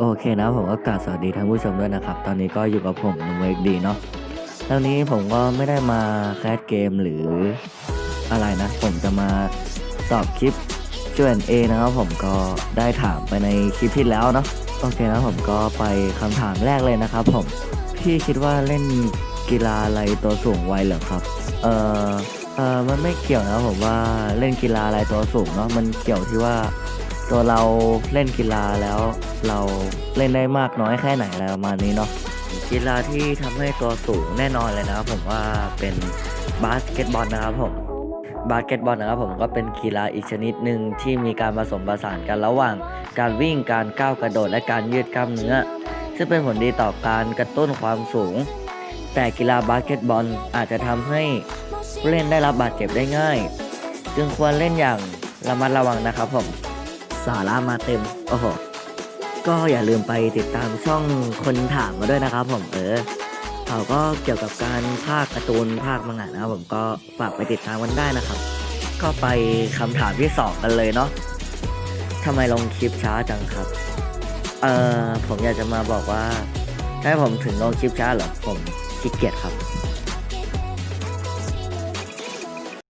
โอเคนะผมก็กราบสวัสดีท่านผู้ชมด้วยนะครับ ตอนนี้ก็อยู่กับผมนุ่มเอกดีเนาะแล้วนี้ผมก็ไม่ได้มาแคสเกมหรืออะไรนะ ผมจะมาตอบคลิปชวยเอนะครับผมก็ได้ถามไปในคลิปที่แล้วเนาะโอเคนะผมก็ไปคำถามแรกเลยนะครับ ผมพี่คิดว่าเล่นกีฬาอะไรตัวสูงไวเหรอครับ เออเออมันไม่เกี่ยวนะผมว่าเล่นกีฬาอะไรตัวสูงเนาะมันเกี่ยวที่ว่า ตัวเราเล่นกีฬาแล้วเราเล่นได้มากน้อยแค่ไหนอะไรประมาณนี้เนาะกีฬาที่ทำให้ตัวสูงแน่นอนเลยนะครับผมว่าเป็นบาสเกตบอลนะครับผมบาสเกตบอลนะครับผมก็เป็นกีฬาอีกชนิดหนึ่งที่มีการผสมผสานกันระหว่าง การวิ่งการก้าวกระโดดและการยืดกล้ามเนื้อ ซึ่งเป็นผลดีต่อการกระตุ้นความสูง แต่กีฬาบาสเกตบอลอาจจะทำให้ผู้เล่นได้รับบาดเจ็บได้ง่าย จึงควรเล่นอย่างระมัดระวังนะครับผม สาระมาเต็ม โอ้โห ก็อย่าลืมไปติดตามช่องคนถามมาด้วยนะครับ ผมเออเขาก็เกี่ยวกับการภาคการ์ตูนภาคมังงะนะครับผมก็ฝากไปติดตามกันได้นะครับ ก็ไปคำถามที่สองกันเลยเนาะทำไมลงคลิปช้าจังครับ เออผมอยากจะมาบอกว่าถ้าผมถึงลงคลิปช้าเหรอผมขี้เกียจครับ